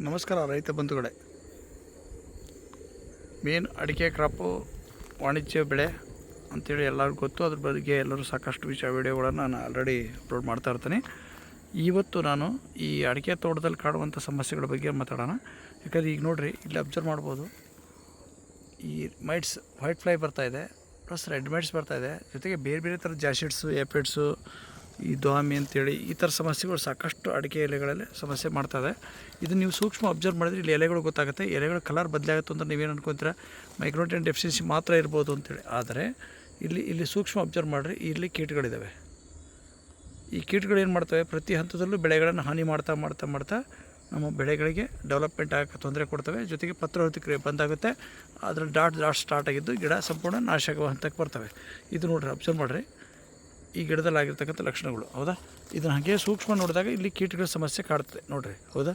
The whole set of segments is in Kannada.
ನಮಸ್ಕಾರ ರೈತ ಬಂಧುಗಳೇ. ಮೇನ್ ಅಡಿಕೆ, ಕ್ರಾಪು, ವಾಣಿಜ್ಯ, ಬೆಳೆ ಅಂತೇಳಿ ಎಲ್ಲರಿಗೂ ಗೊತ್ತು. ಅದ್ರ ಬಗ್ಗೆ ಎಲ್ಲರೂ ಸಾಕಷ್ಟು ವಿಷಯ ವಿಡಿಯೋಗಳನ್ನು ನಾನು ಆಲ್ರೆಡಿ ಅಪ್ಲೋಡ್ ಮಾಡ್ತಾ ಇರ್ತೀನಿ. ಇವತ್ತು ನಾನು ಈ ಅಡಿಕೆ ತೋಟದಲ್ಲಿ ಕಾಡುವಂಥ ಸಮಸ್ಯೆಗಳ ಬಗ್ಗೆ ಮಾತಾಡೋಣ. ಯಾಕಂದರೆ ಈಗ ನೋಡಿರಿ, ಇಲ್ಲಿ ಅಬ್ಸರ್ವ್ ಮಾಡ್ಬೋದು. ಈ ಮೈಟ್ಸ್ ವೈಟ್ ಫ್ಲೈ ಬರ್ತಾ ಇದೆ ಪ್ಲಸ್ ರೆಡ್ ಮೈಟ್ಸ್ ಬರ್ತಾ ಇದೆ. ಜೊತೆಗೆ ಬೇರೆ ಬೇರೆ ಥರದ ಜಾಶಿಡ್ಸು ಎಪಿಡ್ಸು ಈ ದ್ವಾಮಿ ಅಂತೇಳಿ ಈ ಥರ ಸಮಸ್ಯೆಗಳು ಸಾಕಷ್ಟು ಅಡಿಕೆ ಎಲೆಗಳಲ್ಲಿ ಸಮಸ್ಯೆ ಮಾಡ್ತದೆ. ಇದು ನೀವು ಸೂಕ್ಷ್ಮ ಅಬ್ಸರ್ವ್ ಮಾಡಿದ್ರೆ ಇಲ್ಲಿ ಎಲೆಗಳು ಗೊತ್ತಾಗುತ್ತೆ. ಎಲೆಗಳ ಕಲರ್ ಬದಲಾಗುತ್ತೆ ಅಂತ ನೀವೇನು ಅನ್ಕೊಂತೀರ? ಮೈಕ್ರೋಟೆನ್ ಡೆಫಿಷಿಯನ್ಸಿ ಮಾತ್ರ ಇರ್ಬೋದು ಅಂತೇಳಿ. ಆದರೆ ಇಲ್ಲಿ ಇಲ್ಲಿ ಸೂಕ್ಷ್ಮ ಅಬ್ಸರ್ವ್ ಮಾಡಿರಿ, ಇಲ್ಲಿ ಕೀಟಗಳಿದ್ದಾವೆ ಈ ಕೀಟಗಳು ಏನು ಮಾಡ್ತವೆ? ಪ್ರತಿ ಹಂತದಲ್ಲೂ ಬೆಳೆಗಳನ್ನು ಹಾನಿ ಮಾಡ್ತಾ ಮಾಡ್ತಾ ಮಾಡ್ತಾ ನಮ್ಮ ಬೆಳೆಗಳಿಗೆ ಡೆವಲಪ್ಮೆಂಟ್ ಆಗಕ್ಕೆ ತೊಂದರೆ ಕೊಡ್ತವೆ. ಜೊತೆಗೆ ಪತ್ರವೃತ್ತಿ ಬಂದಾಗುತ್ತೆ. ಅದರ ಡಾಟ್ ಡಾಟ್ ಸ್ಟಾರ್ಟ್ ಆಗಿದ್ದು ಗಿಡ ಸಂಪೂರ್ಣ ನಾಶ ಆಗುವ ಹಂತಕ್ಕೆ ಬರ್ತವೆ. ಇದು ನೋಡ್ರಿ ಅಬ್ಸರ್ವ್ ಮಾಡಿರಿ. ಈ ಗಿಡದಲ್ಲಿ ಆಗಿರ್ತಕ್ಕಂಥ ಲಕ್ಷಣಗಳು, ಹೌದಾ? ಇದನ್ನು ಹಾಗೆ ಸೂಕ್ಷ್ಮ ನೋಡಿದಾಗ ಇಲ್ಲಿ ಕೀಟಗಳ ಸಮಸ್ಯೆ ಕಾಡುತ್ತೆ ನೋಡ್ರಿ, ಹೌದಾ?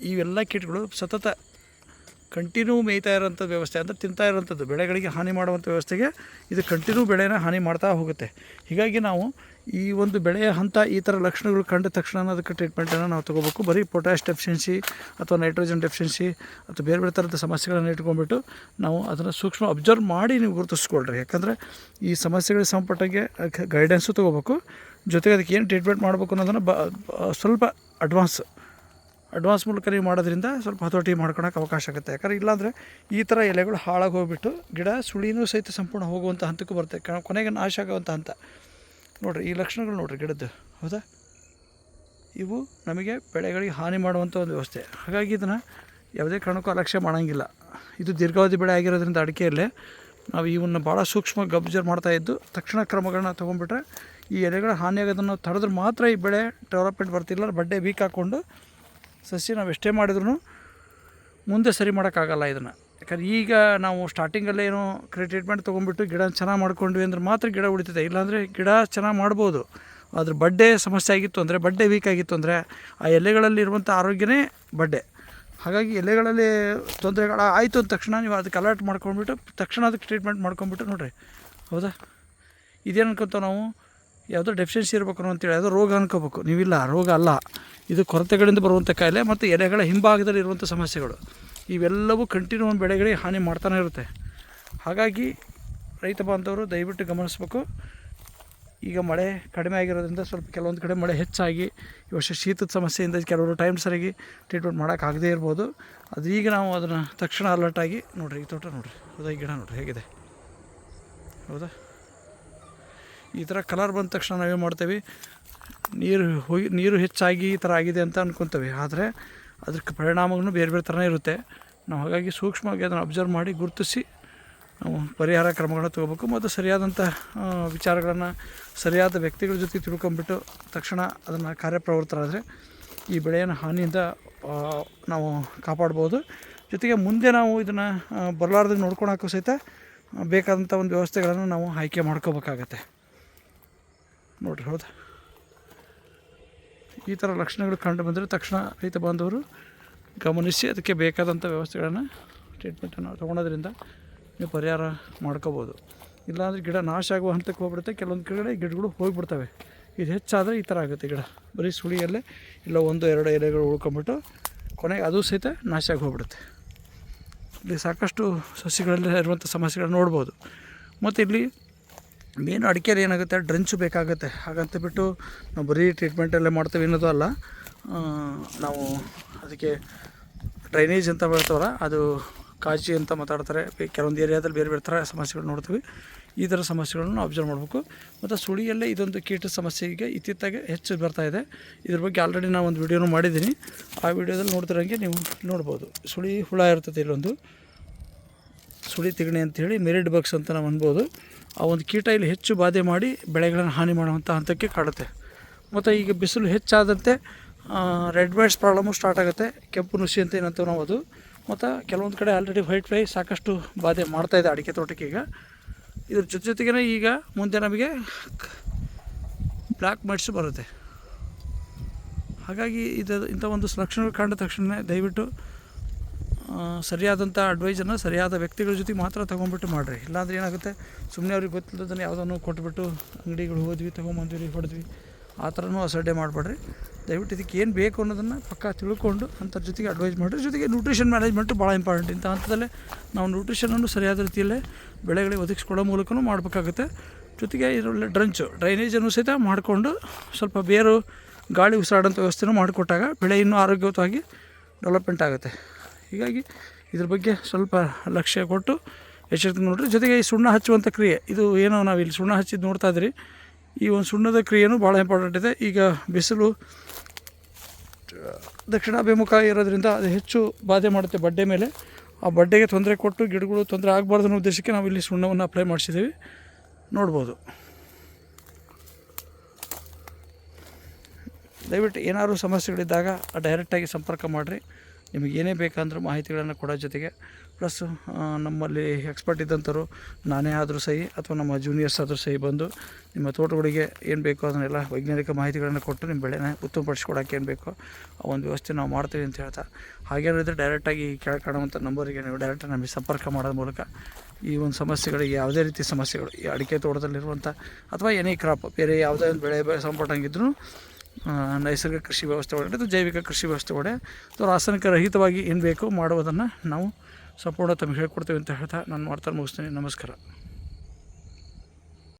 ಇವೆಲ್ಲ ಕೀಟಗಳು ಸತತ ಕಂಟಿನ್ಯೂ ಮೇಯ್ತಾ ಇರೋಂಥ ವ್ಯವಸ್ಥೆ ಅಂದರೆ ತಿಂತಾ ಇರೋಂಥದ್ದು, ಬೆಳೆಗಳಿಗೆ ಹಾನಿ ಮಾಡುವಂಥ ವ್ಯವಸ್ಥೆಗೆ ಇದು ಕಂಟಿನ್ಯೂ ಬೆಳೆನ ಹಾನಿ ಮಾಡ್ತಾ ಹೋಗುತ್ತೆ. ಹೀಗಾಗಿ ನಾವು ಈ ಒಂದು ಬೆಳೆಯ ಹಂತ, ಈ ಥರ ಲಕ್ಷಣಗಳು ಕಂಡ ತಕ್ಷಣ ಅದಕ್ಕೆ ಟ್ರೀಟ್ಮೆಂಟನ್ನು ನಾವು ತೊಗೋಬೇಕು. ಬರೀ ಪೊಟ್ಯಾಶ್ ಡೆಫಿಷಿಯನ್ಸಿ ಅಥವಾ ನೈಟ್ರೋಜನ್ ಡೆಫಿಷಿಯನ್ಸಿ ಅಥವಾ ಬೇರೆ ಬೇರೆ ಥರದ ಸಮಸ್ಯೆಗಳನ್ನು ಇಟ್ಕೊಂಡ್ಬಿಟ್ಟು ನಾವು ಅದನ್ನು ಸೂಕ್ಷ್ಮ ಅಬ್ಸರ್ವ್ ಮಾಡಿ ನೀವು ಗುರುತಿಸ್ಕೊಳ್ರಿ. ಯಾಕಂದರೆ ಈ ಸಮಸ್ಯೆಗಳಿಗೆ ಸಂಪಟ್ಟಂಗೆ ಗೈಡೆನ್ಸು ತೊಗೋಬೇಕು. ಜೊತೆಗೆ ಅದಕ್ಕೆ ಏನು ಟ್ರೀಟ್ಮೆಂಟ್ ಮಾಡಬೇಕು ಅನ್ನೋದನ್ನು ಬ- ಸ್ವಲ್ಪ ಅಡ್ವಾನ್ಸ್ ಅಡ್ವಾನ್ಸ್ ಮೂಲಕ ನೀವು ಮಾಡೋದ್ರಿಂದ ಸ್ವಲ್ಪ ಹತೋಟಿ ಮಾಡ್ಕೊಳಕ್ಕೆ ಅವಕಾಶ ಆಗುತ್ತೆ. ಯಾಕಂದ್ರೆ ಇಲ್ಲಾಂದರೆ ಈ ಥರ ಎಲೆಗಳು ಹಾಳಾಗಿ ಹೋಗ್ಬಿಟ್ಟು ಗಿಡ ಸುಳಿನೂ ಸಹಿತ ಸಂಪೂರ್ಣ ಹೋಗುವಂಥ ಹಂತಕ್ಕೂ ಬರುತ್ತೆ. ಕೊನೆಗೆ ನಾಶ ಆಗುವಂಥ ಹಂತ. ನೋಡಿರಿ, ಈ ಲಕ್ಷಣಗಳು ನೋಡಿರಿ ಗಿಡದ್ದು. ಹೌದಾ? ಇವು ನಮಗೆ ಬೆಳೆಗಳಿಗೆ ಹಾನಿ ಮಾಡುವಂಥ ಒಂದು ವ್ಯವಸ್ಥೆ. ಹಾಗಾಗಿ ಇದನ್ನು ಯಾವುದೇ ಕಾರಣಕ್ಕೂ ಅಲಕ್ಷ್ಯ ಮಾಡೋಂಗಿಲ್ಲ. ಇದು ದೀರ್ಘಾವಧಿ ಬೆಳೆ ಆಗಿರೋದ್ರಿಂದ ಅಡಿಕೆಯಲ್ಲೇ ನಾವು ಇವನ್ನು ಭಾಳ ಸೂಕ್ಷ್ಮ ಗಬ್ಜರ್ ಮಾಡ್ತಾ ಇದ್ದು ತಕ್ಷಣ ಕ್ರಮಗಳನ್ನ ತೊಗೊಂಡ್ಬಿಟ್ರೆ ಈ ಎಲೆಗಳ ಹಾನಿಯಾಗೋದನ್ನು ತಡೆದ್ರೆ ಮಾತ್ರ ಈ ಬೆಳೆ ಡೆವಲಪ್ಮೆಂಟ್ ಬರ್ತಿಲ್ಲ. ಬಡ್ಡೆ ವೀಕ್ ಹಾಕ್ಕೊಂಡು ಸಸ್ಯ ನಾವು ಎಷ್ಟೇ ಮಾಡಿದ್ರು ಮುಂದೆ ಸರಿ ಮಾಡೋಕ್ಕಾಗಲ್ಲ ಇದನ್ನು. ಯಾಕಂದ್ರೆ ಈಗ ನಾವು ಸ್ಟಾರ್ಟಿಂಗಲ್ಲೇ ಏನೋ ಟ್ರೀಟ್ಮೆಂಟ್ ತೊಗೊಂಡ್ಬಿಟ್ಟು ಗಿಡ ಚೆನ್ನಾಗಿ ಮಾಡ್ಕೊಂಡ್ವಿ ಅಂದ್ರೆ ಮಾತ್ರ ಗಿಡ ಉಳಿತದೆ. ಇಲ್ಲಾಂದರೆ ಗಿಡ ಚೆನ್ನಾಗಿ ಮಾಡ್ಬೋದು. ಅದ್ರ ಬಡ್ಡೆ ಸಮಸ್ಯೆ ಆಗಿತ್ತು ಅಂದರೆ, ಬಡ್ಡೆ ವೀಕ್ ಆಗಿತ್ತು ಅಂದರೆ ಆ ಎಲೆಗಳಲ್ಲಿ ಇರುವಂಥ ಆರೋಗ್ಯನೇ ಬಡ್ಡೆ. ಹಾಗಾಗಿ ಎಲೆಗಳಲ್ಲಿ ತೊಂದರೆಗಳು ಆಯಿತು ಅಂದ ತಕ್ಷಣ ನೀವು ಅದಕ್ಕೆ ಅಲರ್ಟ್ ಮಾಡ್ಕೊಂಡ್ಬಿಟ್ಟು ತಕ್ಷಣ ಅದಕ್ಕೆ ಟ್ರೀಟ್ಮೆಂಟ್ ಮಾಡ್ಕೊಂಡ್ಬಿಟ್ಟು ನೋಡಿರಿ. ಹೌದಾ? ಇದೇನು ಅನ್ಕೊತ ನಾವು? ಯಾವುದೋ ಡೆಫಿಷಿಯನ್ಸಿ ಇರಬೇಕು ಅಂತೇಳಿ ಯಾವುದೋ ರೋಗ ಅನ್ಕೋಬೇಕು. ನೀವಿಲ್ಲ, ರೋಗ ಅಲ್ಲ. ಇದು ಕೊರತೆಗಳಿಂದ ಬರುವಂಥ ಕಾಯಿಲೆ ಮತ್ತು ಎಲೆಗಳ ಹಿಂಭಾಗದಲ್ಲಿ ಇರುವಂಥ ಸಮಸ್ಯೆಗಳು. ಇವೆಲ್ಲವೂ ಕಂಟಿನ್ಯೂ ಒಂದು ಬೆಳೆಗಳಿಗೆ ಹಾನಿ ಮಾಡ್ತಾನೆ ಇರುತ್ತೆ. ಹಾಗಾಗಿ ರೈತ ಬಾಂಧವರು ದಯವಿಟ್ಟು ಗಮನಿಸಬೇಕು. ಈಗ ಮಳೆ ಕಡಿಮೆ ಆಗಿರೋದ್ರಿಂದ ಸ್ವಲ್ಪ ಕೆಲವೊಂದು ಕಡೆ ಮಳೆ ಹೆಚ್ಚಾಗಿ ಈ ವರ್ಷ ಶೀತದ ಸಮಸ್ಯೆಯಿಂದ ಕೆಲವರು ಟೈಮ್ ಸರಿಯಾಗಿ ಟ್ರೀಟ್ಮೆಂಟ್ ಮಾಡೋಕ್ಕಾಗದೇ ಇರ್ಬೋದು. ಅದು ಈಗ ನಾವು ಅದನ್ನು ತಕ್ಷಣ ಅಲರ್ಟಾಗಿ ನೋಡಿರಿ, ಈ ತೋಟ ನೋಡಿರಿ ಹೌದಾ ಈ ಗಿಡ ನೋಡಿರಿ, ಹೇಗಿದೆ? ಹೌದಾ? ಈ ಥರ ಕಲರ್ ಬಂದ ತಕ್ಷಣ ನಾವೇನು ಮಾಡ್ತೇವೆ. ನೀರು ಹೋಗಿ, ನೀರು ಹೆಚ್ಚಾಗಿ ಈ ಥರ ಆಗಿದೆ ಅಂತ ಅಂದ್ಕೊತೇವೆ ಆದರೆ ಅದಕ್ಕೆ ಪರಿಣಾಮಗಳು ಬೇರೆ ಬೇರೆ ಥರನೇ ಇರುತ್ತೆ. ನಾವು ಹಾಗಾಗಿ ಸೂಕ್ಷ್ಮವಾಗಿ ಅದನ್ನು ಅಬ್ಸರ್ವ್ ಮಾಡಿ ಗುರುತಿಸಿ, ನಾವು ಪರಿಹಾರ ಕ್ರಮಗಳನ್ನ ತೊಗೋಬೇಕು ಮತ್ತು ಸರಿಯಾದಂಥ ವಿಚಾರಗಳನ್ನು ಸರಿಯಾದ ವ್ಯಕ್ತಿಗಳ ಜೊತೆ ತಿಳ್ಕೊಂಬಿಟ್ಟು ತಕ್ಷಣ ಅದನ್ನು ಕಾರ್ಯಪ್ರವೃತ್ತರಾದರೆ ಈ ಬೆಳೆಯನ್ನು ಹಾನಿಯಿಂದ ನಾವು ಕಾಪಾಡ್ಬೋದು. ಜೊತೆಗೆ ಮುಂದೆ ನಾವು ಇದನ್ನು ಬರಲಾರ್ದಾಗ ನೋಡ್ಕೊಳಕ್ಕೂ ಸಹಿತ ಬೇಕಾದಂಥ ಒಂದು ವ್ಯವಸ್ಥೆಗಳನ್ನು ನಾವು ಆಯ್ಕೆ ಮಾಡ್ಕೋಬೇಕಾಗತ್ತೆ. ನೋಡ್ರಿ ಹೌದಾ. ಈ ಥರ ಲಕ್ಷಣಗಳು ಕಂಡು ಬಂದರೆ ತಕ್ಷಣ ರೈತ ಬಾಂಧವರು ಗಮನಿಸಿ ಅದಕ್ಕೆ ಬೇಕಾದಂಥ ವ್ಯವಸ್ಥೆಗಳನ್ನು ಟ್ರೀಟ್ಮೆಂಟನ್ನು ತೊಗೊಳೋದ್ರಿಂದ ನೀವು ಪರಿಹಾರ ಮಾಡ್ಕೋಬೋದು. ಇಲ್ಲಾಂದರೆ ಗಿಡ ನಾಶ ಆಗುವ ಹಂತಕ್ಕೆ ಹೋಗ್ಬಿಡುತ್ತೆ. ಕೆಲವೊಂದು ಕಡೆ ಗಿಡಗಳು ಹೋಗಿಬಿಡ್ತವೆ. ಇದು ಹೆಚ್ಚಾದರೆ ಈ ಥರ ಆಗುತ್ತೆ ಗಿಡ. ಬರೀ ಸುಳಿಯಲ್ಲೇ ಇಲ್ಲ ಒಂದು, ಎರಡು ಎಲೆಗಳು ಉಳ್ಕೊಂಬಿಟ್ಟು ಕೊನೆಗೆ ಅದು ಸಹಿತ ನಾಶ ಆಗಿ ಹೋಗ್ಬಿಡುತ್ತೆ. ಇಲ್ಲಿ ಸಾಕಷ್ಟು ಸಸ್ಯಗಳಲ್ಲಿ ಇರುವಂಥ ಸಮಸ್ಯೆಗಳನ್ನ ನೋಡ್ಬೋದು. ಮತ್ತು ಇಲ್ಲಿ ಮೇನ್ ಅಡಿಕೆಯಲ್ಲಿ ಏನಾಗುತ್ತೆ, ಡ್ರೆಂಚು ಬೇಕಾಗುತ್ತೆ. ಹಾಗಂತ ಬಿಟ್ಟು ನಾವು ಬರೀ ಟ್ರೀಟ್ಮೆಂಟಲ್ಲೇ ಮಾಡ್ತೇವೆ ಅನ್ನೋದು ಅಲ್ಲ. ನಾವು ಅದಕ್ಕೆ ಡ್ರೈನೇಜ್ ಅಂತ ಬರ್ತಾವಲ್ಲ ಅದು ಕಾಜಿ ಅಂತ ಮಾತಾಡ್ತಾರೆ. ಕೆಲವೊಂದು ಏರಿಯಾದಲ್ಲಿ ಬೇರೆ ಬೇರೆ ಥರ ಸಮಸ್ಯೆಗಳು ನೋಡ್ತೀವಿ. ಈ ಥರ ಸಮಸ್ಯೆಗಳನ್ನು ನಾವು ಅಬ್ಸರ್ವ್ ಮಾಡಬೇಕು. ಮತ್ತು ಸುಳಿಯಲ್ಲೇ ಇದೊಂದು ಕೀಟ ಸಮಸ್ಯೆಗೆ ಇತ್ತಿತ್ತಾಗೆ ಹೆಚ್ಚು ಬರ್ತಾ ಇದೆ. ಇದ್ರ ಬಗ್ಗೆ ಆಲ್ರೆಡಿ ನಾನು ಒಂದು ವಿಡಿಯೋನು ಮಾಡಿದ್ದೀನಿ. ಆ ವಿಡಿಯೋದಲ್ಲಿ ನೋಡ್ತಿರೋಂಗೆ ನೀವು ನೋಡ್ಬೋದು. ಸುಳಿ ಹುಳ ಇರ್ತದೆ ಇಲ್ಲೊಂದು. ಸುಳಿ ತಿಗಣೆ ಅಂಥೇಳಿ ಮೆರಿಡ್ ಬಗ್ಸ್ ಅಂತ ನಾವು ಅನ್ಬೋದು. ಆ ಒಂದು ಕೀಟ ಇಲ್ಲಿ ಹೆಚ್ಚು ಬಾಧೆ ಮಾಡಿ ಬೆಳೆಗಳನ್ನು ಹಾನಿ ಮಾಡುವಂಥ ಹಂತಕ್ಕೆ ಕಾಡುತ್ತೆ. ಮತ್ತು ಈಗ ಬಿಸಿಲು ಹೆಚ್ಚಾದಂತೆ ರೆಡ್ ವೈಟ್ಸ್ ಪ್ರಾಬ್ಲಮ್ಮು ಸ್ಟಾರ್ಟ್ ಆಗುತ್ತೆ. ಕೆಂಪು ನುಸಿ ಅಂತ ಏನಂತ ನಾವು ಅದು. ಮತ್ತು ಕೆಲವೊಂದು ಕಡೆ ಆಲ್ರೆಡಿ ವೈಟ್ ಫ್ಲೈ ಸಾಕಷ್ಟು ಬಾಧೆ ಮಾಡ್ತಾಯಿದೆ ಅಡಿಕೆ ತೋಟಕ್ಕೆ ಈಗ. ಇದ್ರ ಜೊತೆ ಜೊತೆಗೇ ಈಗ ಮುಂದೆ ನಮಗೆ ಬ್ಲ್ಯಾಕ್ ಮೈಟ್ಸು ಬರುತ್ತೆ. ಹಾಗಾಗಿ ಇದು ಇಂಥ ಒಂದು ಲಕ್ಷಣಗಳು ಕಂಡ ತಕ್ಷಣವೇ ದಯವಿಟ್ಟು ಸರಿಯಾದಂಥ ಅಡ್ವೈಸನ್ನು ಸರಿಯಾದ ವ್ಯಕ್ತಿಗಳ ಜೊತೆ ಮಾತ್ರ ತೊಗೊಂಡ್ಬಿಟ್ಟು ಮಾಡಿರಿ. ಇಲ್ಲಾಂದ್ರೆ ಏನಾಗುತ್ತೆ ಸುಮ್ಮನೆ ಅವ್ರಿಗೆ ಗೊತ್ತಿಲ್ಲದನ್ನು ಯಾವುದನ್ನು ಕೊಟ್ಬಿಟ್ಟು ಅಂಗಡಿಗಳು ಹೋದ್ವಿ, ತೊಗೊಂಬಂದ್ವಿ ಹೊಡೆದ್ವಿ, ಆ ಥರನೂ ಅಸಡ್ಡೆ ಮಾಡಬೇಡ್ರಿ. ದಯವಿಟ್ಟು ಇದಕ್ಕೆ ಏನು ಬೇಕು ಅನ್ನೋದನ್ನು ಪಕ್ಕ ತಿಳ್ಕೊಂಡು ಅಂಥದ್ರ ಜೊತೆಗೆ ಅಡ್ವೈಸ್ ಮಾಡಿರಿ. ಜೊತೆಗೆ ನ್ಯೂಟ್ರಿಷನ್ ಮ್ಯಾನೇಜ್ಮೆಂಟು ಭಾಳ ಇಂಪಾರ್ಟೆಂಟ್ ಇಂಥ ಹಂತದಲ್ಲೇ ನಾವು ನ್ಯೂಟ್ರಿಷನನ್ನು ಸರಿಯಾದ ರೀತಿಯಲ್ಲೇ ಬೆಳೆಗಳಿಗೆ ಒದಗಿಸ್ಕೊಡೋ ಮೂಲಕನೂ ಮಾಡಬೇಕಾಗುತ್ತೆ. ಜೊತೆಗೆ ಇದರಲ್ಲಿ ಡ್ರಂಚು ಡ್ರೈನೇಜನ್ನು ಸಹಿತ ಮಾಡಿಕೊಂಡು ಸ್ವಲ್ಪ ಬೇರು, ಗಾಳಿ ಉಸಿರಾಡೋಂಥ ವ್ಯವಸ್ಥೆನೂ ಮಾಡಿಕೊಟ್ಟಾಗ ಬೆಳೆ ಇನ್ನೂ ಆರೋಗ್ಯಯುತವಾಗಿ ಡೆವಲಪ್ಮೆಂಟ್ ಆಗುತ್ತೆ. ಹೀಗಾಗಿ ಇದ್ರ ಬಗ್ಗೆ ಸ್ವಲ್ಪ ಲಕ್ಷ್ಯ ಕೊಟ್ಟು ಎಚ್ಚರಿಕೆ ನೋಡ್ರಿ. ಜೊತೆಗೆ ಈ ಸುಣ್ಣ ಹಚ್ಚುವಂಥ ಕ್ರಿಯೆ, ಇದು ಏನೋ ನಾವು ಇಲ್ಲಿ ಸುಣ್ಣ ಹಚ್ಚಿದ್ದು ನೋಡ್ತಾ ಇದ್ರಿ. ಈ ಒಂದು ಸುಣ್ಣದ ಕ್ರಿಯೆನೂ ಭಾಳ ಇಂಪಾರ್ಟೆಂಟ್ ಇದೆ. ಈಗ ಬಿಸಿಲು, ದಕ್ಷಿಣಾಭಿಮುಖ ಇರೋದ್ರಿಂದ ಅದು ಹೆಚ್ಚು ಬಾಧೆ ಮಾಡುತ್ತೆ ಬಡ್ಡೆ ಮೇಲೆ. ಆ ಬಡ್ಡೆಗೆ ತೊಂದರೆ ಕೊಟ್ಟು ಗಿಡಗಳು ತೊಂದರೆ ಆಗಬಾರ್ದು ಅನ್ನೋ ಉದ್ದೇಶಕ್ಕೆ ನಾವು ಇಲ್ಲಿ ಸುಣ್ಣವನ್ನು ಅಪ್ಲೈ ಮಾಡಿಸಿದ್ದೀವಿ ನೋಡ್ಬೋದು. ದಯವಿಟ್ಟು ಏನಾದರೂ ಸಮಸ್ಯೆಗಳಿದ್ದಾಗ ಡೈರೆಕ್ಟಾಗಿ ಸಂಪರ್ಕ ಮಾಡಿರಿ. ನಿಮಗೆ ಏನೇ ಬೇಕಂದ್ರೂ ಮಾಹಿತಿಗಳನ್ನು ಕೊಡೋ ಜೊತೆಗೆ ಪ್ಲಸ್ ನಮ್ಮಲ್ಲಿ ಎಕ್ಸ್ಪರ್ಟ್ ಇದ್ದಂಥವ್ರು ನಾನೇ ಆದರೂ ಸಹಿ ಅಥವಾ ನಮ್ಮ ಜೂನಿಯರ್ಸ್ ಆದರೂ ಸಹಿ ಬಂದು ನಿಮ್ಮ ತೋಟಗಳಿಗೆ ಏನು ಬೇಕೋ ಅದನ್ನೆಲ್ಲ ವೈಜ್ಞಾನಿಕ ಮಾಹಿತಿಗಳನ್ನು ಕೊಟ್ಟು ನಿಮ್ಮ ಬೆಳೆನ ಉತ್ತಮಪಡಿಸ್ಕೊಡೋಕೆ ಏನು ಬೇಕೋ ಆ ಒಂದು ವ್ಯವಸ್ಥೆ ನಾವು ಮಾಡ್ತೀವಿ ಅಂತ ಹೇಳ್ತಾ. ಹಾಗೇನಿದ್ರೆ ಡೈರೆಕ್ಟಾಗಿ ಕೆಳಗೆ ಕಾಣುವಂಥ ನಂಬರಿಗೆ ನೀವು ಡೈರೆಕ್ಟ್ ನಮಗೆ ಸಂಪರ್ಕ ಮಾಡೋದ್ರ ಮೂಲಕ ಈ ಒಂದು ಸಮಸ್ಯೆಗಳಿಗೆ ಯಾವುದೇ ರೀತಿ ಸಮಸ್ಯೆಗಳು ಈ ಅಡಿಕೆ ತೋಟದಲ್ಲಿರುವಂಥ ಅಥವಾ ಎನಿ ಕ್ರಾಪ್ ಬೇರೆ ಯಾವುದೇ ಒಂದು ಬೆಳೆ ಆ, ನೈಸರ್ಗಿಕ ಕೃಷಿ ವ್ಯವಸ್ಥೆ ಒಳಗಡೆ ಜೈವಿಕ ಕೃಷಿ ವ್ಯವಸ್ಥೆ ಒಳಗಡೆ ಅಥವಾ ರಾಸಾಯನಿಕ ರಹಿತವಾಗಿ ಏನು ಬೇಕೋ ಮಾಡುವುದನ್ನು ನಾವು ಸಂಪೂರ್ಣ ತಮಗೆ ಹೇಳ್ಕೊಡ್ತೇವೆ ಅಂತ ಹೇಳ್ತಾ ನಾನು ಮಾಡ್ತಾ ಮುಗಿಸ್ತೀನಿ. ನಮಸ್ಕಾರ.